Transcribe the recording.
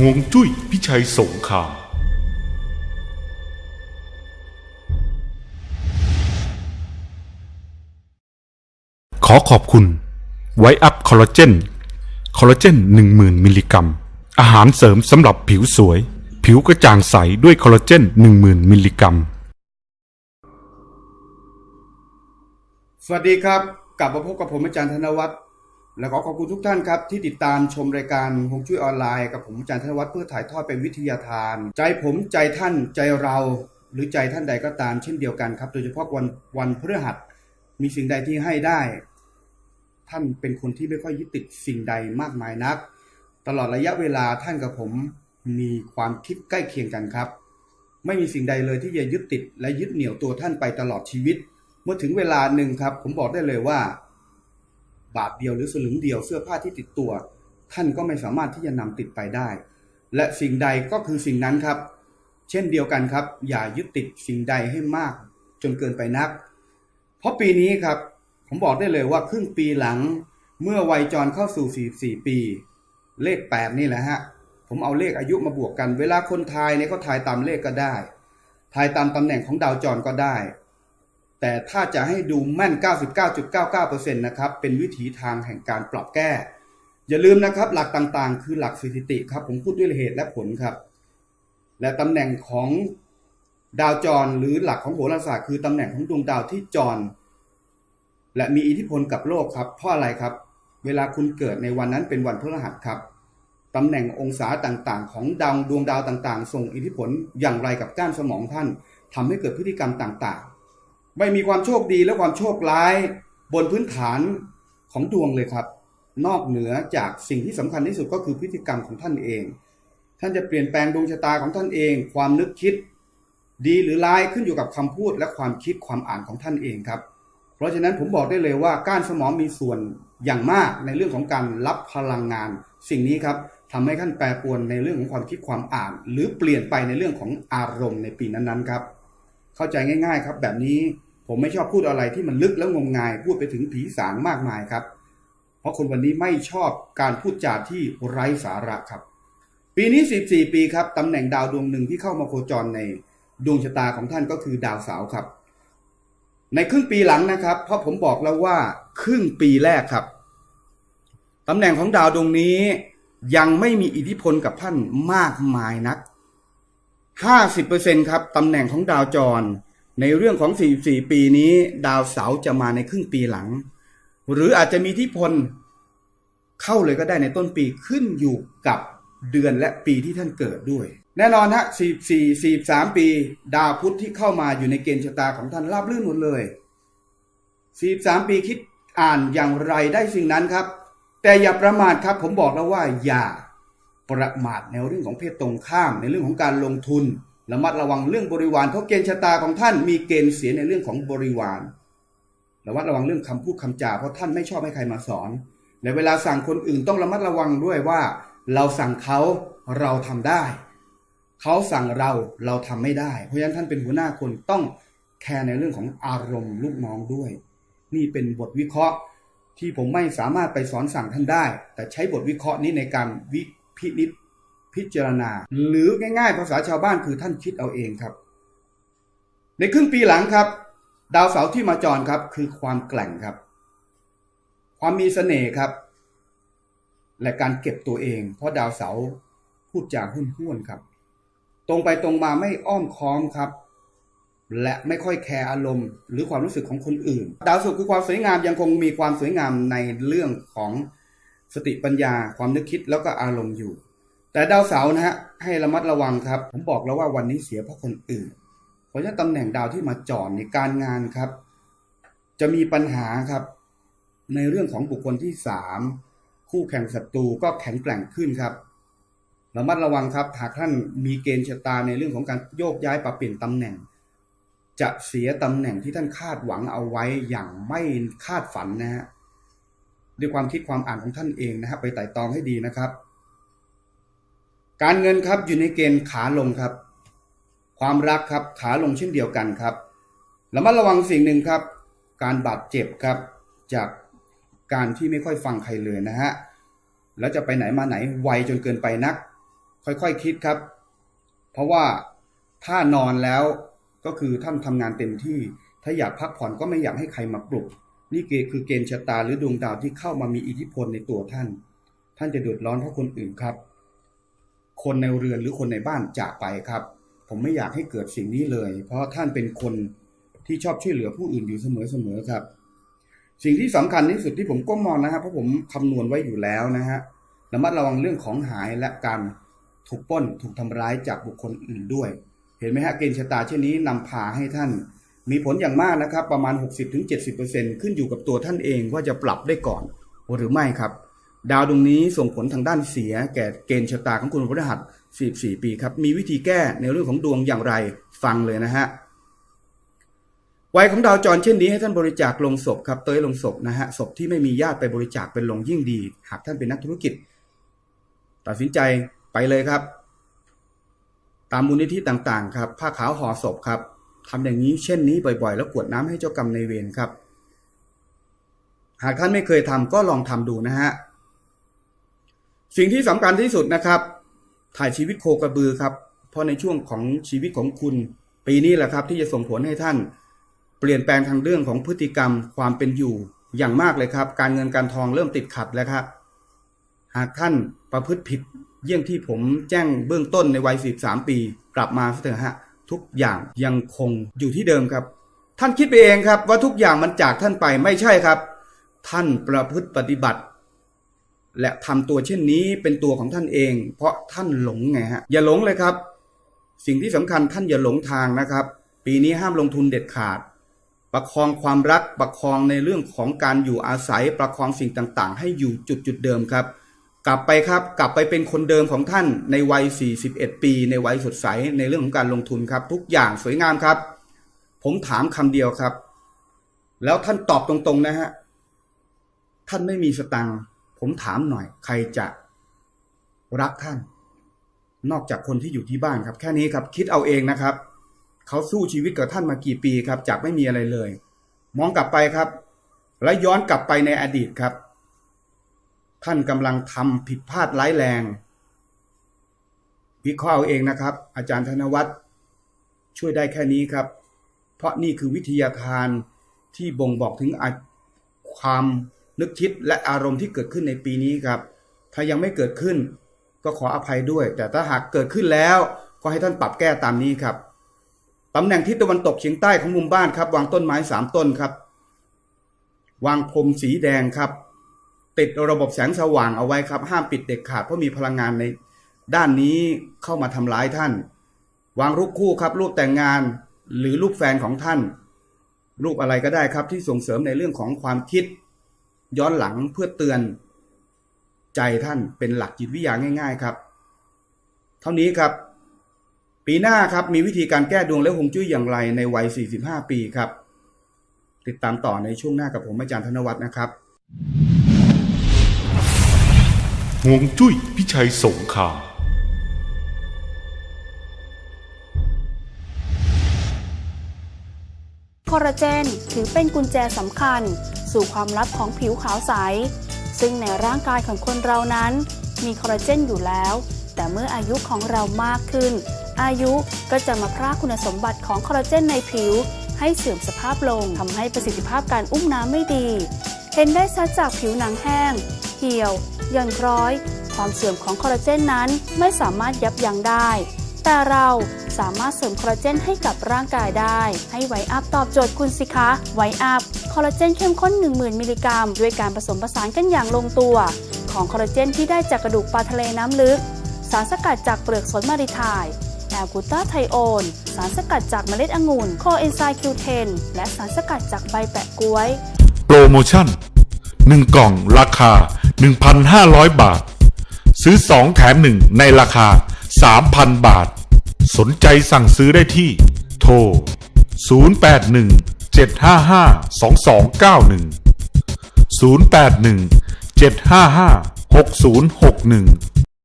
ห่วงจุ้ยพิชัยสงคราม ขอขอบคุณ ไวอัพคอลลาเจน คอลลาเจน 10,000 มิลลิกรัม อาหารเสริมสำหรับผิวสวย ผิวกระจ่างใสด้วยคอลลาเจน 10,000 มิลลิกรัม สวัสดีครับ กลับมาพบกับผมอาจารย์ธนวัฒน์ และขอขอบคุณทุกท่านครับ ที่ติดตามชมรายการฮวงจุ้ยออนไลน์กับผมอาจารย์ธนวัฒน์เพื่อถ่ายทอดเป็นวิทยาทาน ใจผมใจท่านใจเรา หรือใจท่านใดก็ตามเช่นเดียวกันครับ โดยเฉพาะวันวันพฤหัสมีสิ่งใดที่ให้ได้ ท่านเป็นคนที่ไม่ค่อยยึดติดสิ่งใดมากมายนัก ตลอดระยะเวลาท่านกับผมมีความคิดใกล้เคียงกันครับ ไม่มีสิ่งใดเลยที่จะยึดติดและยึดเหนี่ยวตัวท่านไปตลอดชีวิต เมื่อถึงเวลาหนึ่งครับ ผมบอกได้เลยว่า บาทเดียวหรือสลึงเดียวเสื้อผ้าที่ติดตัว ท่านก็ไม่สามารถที่จะนำติดไปได้ และสิ่งใดก็คือสิ่งนั้นครับ เช่นเดียวกันครับ อย่ายึดติดสิ่งใดให้มาก จนเกินไปนัก เพราะปีนี้ครับ ผมบอกได้เลยว่าครึ่งปีหลัง เมื่อวัยจรเข้าสู่ 44 ปี เลข 8 นี่แหละฮะผมเอาเลขอายุมาบวกกัน เวลาคนทายเนี่ยเขาทายตามเลขก็ได้ ทายตามตำแหน่งของดาวจรก็ได้ แต่ถ้าจะให้ดูแม่น 99.99%นะครับ เป็นวิถีทางแห่งการปรับแก้ อย่าลืมนะครับ หลักต่างๆ คือหลักสถิติครับ ผมพูดด้วยเหตุและผลครับ และตำแหน่งของดาวจรหรือหลักของโหราศาสตร์คือตำแหน่งของดวงดาวที่จร และมีอิทธิพลกับโลกครับ เพราะอะไรครับ เวลาคุณเกิดในวันนั้นเป็นวันพฤหัสครับตำแหน่งองศาต่างๆ ของดาวดวงดาวต่างๆ ส่งอิทธิพลอย่างไรกับก้านสมองท่านทำให้เกิดพฤติกรรมต่างๆ ไม่มีความโชคดีและความโชคร้ายบนพื้นฐานของดวงเลยครับ นอกเหนือจากสิ่งที่สำคัญที่สุดก็คือพฤติกรรมของท่านเอง ท่านจะเปลี่ยนแปลงดวงชะตาของท่านเอง ความนึกคิด ดีหรือร้ายขึ้นอยู่กับคำพูดและความคิดความอ่านของท่านเองครับ เพราะฉะนั้นผมบอกได้เลยว่าก้านสมองมีส่วนอย่างมากในเรื่องของการรับพลังงาน สิ่งนี้ครับทำให้ท่านแปรปรวนในเรื่องของความคิดความอ่าน หรือเปลี่ยนไปในเรื่องของอารมณ์ในปีนั้นๆครับ เข้าใจง่าย ๆ ครับ แบบนี้ผมไม่ชอบพูดอะไรที่มันลึกแล้วงมงาย พูดไปถึงผีสางมากมายครับ เพราะคนวันนี้ไม่ชอบการพูดจาที่ไร้สาระครับ ปีนี้ 14 ปีครับตำแหน่งดาวดวงหนึ่งที่เข้ามาโคจรในดวงชะตาของท่านก็คือดาวเสาร์ครับ ในครึ่งปีหลังนะครับ เพราะผมบอกแล้วว่าครึ่งปีแรกครับตำแหน่งของดาวดวงนี้ยังไม่มีอิทธิพลกับท่านมากมายนัก 50%ครับตำแหน่งของดาวจร ในเรื่องของ 44 ปีนี้ ดาวเสาจะมาในครึ่งปีหลัง หรืออาจจะมีทธิพลเข้าเลยก็ได้ในต้นปีขึ้นอยู่กับเดือนและปีที่ท่านเกิดด้วย แน่นอนฮะ 44 43 ปี ดาวพุธที่เข้ามาอยู่ในเกณฑ์ชะตาของท่านราบรื่นหมดเลย 43 ปีคิดอ่านอย่างไรได้สิ่งนั้นครับ แต่อย่าประมาทครับผมบอกแล้วว่าอย่า ประมาทในเรื่องของเพศตรงข้าม ในเรื่องของการลงทุนระมัดระวังเรื่องบริวารเพราะเกณฑ์ชะตาของท่านมีเกณฑ์เสียในเรื่องของบริวารระมัดระวังเรื่องคำพูดคำจาเพราะท่านไม่ชอบให้ใครมาสอน และเวลาสั่งคนอื่นต้องระมัดระวังด้วยว่า เราสั่งเขาเราทำได้ เขาสั่งเราเราทำไม่ได้ เพราะฉะนั้นท่านเป็นหัวหน้าคนต้องแคร์ในเรื่องของอารมณ์ลูกน้องด้วย นี่เป็นบทวิเคราะห์ที่ผมไม่สามารถไปสอนสั่งท่านได้ แต่ใช้บทวิเคราะห์นี้ในการวิ พินิจพิจารณา หรือง่ายๆ ภาษาชาวบ้านคือท่านคิดเอาเองครับ ในครึ่งปีหลังครับ ดาวเสาร์ที่มาจรครับ คือความแกล่งครับ ความมีเสน่ห์ครับ และการเก็บตัวเอง เพราะดาวเสาร์พูดจาหุ้นห้วนครับ ตรงไปตรงมาไม่อ้อมค้อมครับ และไม่ค่อยแคร์อารมณ์ หรือความรู้สึกของคนอื่น ดาวศุกร์คือความสวยงามยังคงมีความสวยงามในเรื่องของ สติปัญญาความนึกคิดแล้วก็อารมณ์อยู่ แต่ดาวเสาร์นะฮะให้ระมัดระวังครับ ผมบอกแล้วว่าวันนี้เสียเพราะคนอื่น เพราะฉะนั้นตำแหน่งดาวที่มาจอดในการงานครับ จะมีปัญหาครับ ในเรื่องของบุคคลที่สามคู่แข่งศัตรูก็แข็งแกร่งขึ้นครับระมัดระวังครับหากท่านมีเกณฑ์ชะตาในเรื่องของการโยกย้ายปรับเปลี่ยนตำแหน่ง จะเสียตำแหน่งที่ท่านคาดหวังเอาไว้อย่างไม่คาดฝันนะฮะ ด้วยความคิดความอ่านของท่านเองนะครับ ไปไต่ตองให้ดีนะครับ การเงินครับอยู่ในเกณฑ์ขาลงครับ ความรักครับขาลงเช่นเดียวกันครับระมัดระวังสิ่งหนึ่งครับ การบาดเจ็บครับจากการที่ไม่ค่อยฟังใครเลยนะฮะแล้วจะไปไหนมาไหนไวจนเกินไปนัก ค่อยๆคคิดครับ เพราะว่าถ้านอนแล้วก็คือท่านทำงานเต็มที่ ถ้าอยากพักผ่อนก็ไม่อยากให้ใครมาปลุก นี่คือเกณฑ์ชะตาหรือดวงดาวที่เข้ามามีอิทธิพลในตัวท่าน ท่านจะเดือดร้อนเพราะคนอื่นครับ คนในเรือนหรือคนในบ้านจากไปครับ ผมไม่อยากให้เกิดสิ่งนี้เลย เพราะท่านเป็นคนที่ชอบช่วยเหลือผู้อื่นอยู่เสมอๆครับ สิ่งที่สำคัญที่สุดที่ผมก้มมองนะครับเพราะผมคำนวณไว้อยู่แล้วนะฮะระมัดระวังเรื่องของหายและการถูกป้นถูกทำร้ายจากบุคคลอื่นด้วย เห็นไหมฮะเกณฑ์ชะตาเช่นนี้นำพาให้ท่าน มีผลอย่างมากนะครับประมาณ 60-70%ขึ้นอยู่กับตัวท่านเองว่าจะปรับได้ก่อน หรือไม่ครับ ดาวดวงนี้ส่งผลทางด้านเสีย แก่เกณฑ์ชะตาของคุณพฤหัส44 ปีครับ มีวิธีแก้ในเรื่องของดวงอย่างไรฟังเลยนะฮะวัยของดาวจรเช่นนี้ให้ท่านบริจาคลงศพครับเตยลงศพนะฮะศพที่ไม่มีญาติไปบริจาคเป็นลงยิ่งดี หากท่านเป็นนักธุรกิจ ตัดสินใจไปเลยครับ ตามมูลนิธิต่างๆ ครับ ผ้าขาวห่อศพครับ ทำอย่างนี้เช่นนี้บ่อยๆ แล้วกวดน้ำให้เจ้ากรรมในเวรครับ หากท่านไม่เคยทำก็ลองทำดูนะฮะ สิ่งที่สำคัญที่สุดนะครับ ถ่ายชีวิตโคกระบือครับ เพราะในช่วงของชีวิตของคุณ ปีนี้แหละครับที่จะส่งผลให้ท่าน เปลี่ยนแปลงทางเรื่องของพฤติกรรมความเป็นอยู่อย่างมากเลยครับ การเงินการทองเริ่มติดขัดแล้วครับหากท่านประพฤติผิดเยี่ยงที่ผมแจ้งเบื้องต้นในวัย43ปี กลับมาเถอะฮะ ทุกอย่างยังคงอยู่ที่เดิมครับ ท่านคิดไปเองครับว่าทุกอย่างมันจากท่านไปไม่ใช่ครับ ท่านประพฤติปฏิบัติ และทำตัวเช่นนี้เป็นตัวของท่านเอง เพราะท่านหลงไงฮะอย่าหลงเลยครับ สิ่งที่สำคัญท่านอย่าหลงทางนะครับ ปีนี้ห้ามลงทุนเด็ดขาด ประคองความรักประคองในเรื่องของการอยู่อาศัยประคองสิ่งต่างๆ ให้อยู่จุดจุดๆเดิมครับ กลับไปครับ กลับไปเป็นคนเดิมของท่านในวัย 41 ปี ในวัยสดใสในเรื่องของการลงทุนครับ ทุกอย่างสวยงามครับ ผมถามคำเดียวครับ แล้วท่านตอบตรงๆนะฮะท่านไม่มีสตังค์ผมถามหน่อย ใครจะรักท่าน นอกจากคนที่อยู่ที่บ้านครับ แค่นี้ครับ คิดเอาเองนะครับ เขาสู้ชีวิตกับท่านมากี่ปีครับ จากไม่มีอะไรเลย มองกลับไปครับ และย้อนกลับไปในอดีตครับ ท่านกำลังทำผิดพลาดร้ายแรง วิเคราะห์เอาเองนะครับ อาจารย์ธนวัฒน์ช่วยได้แค่นี้ครับ เพราะนี่คือวิทยาทานที่บ่งบอกถึงความนึกคิดและอารมณ์ที่เกิดขึ้นในปีนี้ครับ ถ้ายังไม่เกิดขึ้น ก็ขออภัยด้วย แต่ถ้าหากเกิดขึ้นแล้ว ก็ให้ท่านปรับแก้ตามนี้ครับตำแหน่งทิศตะวันตกเฉียงใต้ของมุมบ้านครับ วางต้นไม้สามต้นครับ วางพรมสีแดงครับ ติดระบบแสงสว่างเอาไว้ครับ ห้ามปิดเด็ดขาดเพราะมีพลังงานในด้านนี้เข้ามาทำร้ายท่าน วางรูปคู่ครับ รูปแต่งงานหรือรูปแฟนของท่าน รูปอะไรก็ได้ครับ ที่ส่งเสริมในเรื่องของความคิด ย้อนหลังเพื่อเตือน ใจท่านเป็นหลักจิตวิทยาง่าย ๆ ครับ เท่านี้ครับ ปีหน้าครับมีวิธีการแก้ดวงและฮวงจุ้ยอย่างไรในวัย 45 ปีครับ ติดตามต่อในช่วงหน้ากับผมอาจารย์ธนวัฒน์นะครับ ห่วงจุ้ยพิชัยสงครามคอลลาเจนถือเป็นกุญแจสำคัญ สู่ความลับของผิวขาวใส ซึ่งในร่างกายของคนเรานั้น มีคอลลาเจนอยู่แล้ว แต่เมื่ออายุของเรามากขึ้น อายุก็จะมาพรากคุณสมบัติของคอลลาเจนในผิว ให้เสื่อมสภาพลงทำให้ประสิทธิภาพการอุ้มน้ำไม่ดี เห็นได้ชัดจากผิวหนังแห้ง เหี่ยว หย่อนคล้อย ความเสื่อมของคอลลาเจนนั้นไม่สามารถยับยั้งได้ แต่เราสามารถเสริมคอลลาเจนให้กับร่างกายได้ ให้ไวอัพตอบโจทย์คุณสิคะ ไวอัพคอลลาเจนเข้มข้น 10,000 มิลลิกรัม ด้วยการผสมผสานกันอย่างลงตัว ของคอลลาเจนที่ได้จากกระดูกปลาทะเลน้ำลึก สารสกัดจากเปลือกสนมาริทายแอลกูตาไทโอน สารสกัดจากเมล็ดองุ่น โคเอนไซม์คิวเทน และสารสกัดจากใบแปะกล้วย โปรโมชั่น 1 กล่องราคา 1,500 บาท ซื้อ 2 แถม 1 ในราคา 3,000 บาท สนใจสั่งซื้อได้ที่ โทร 081 755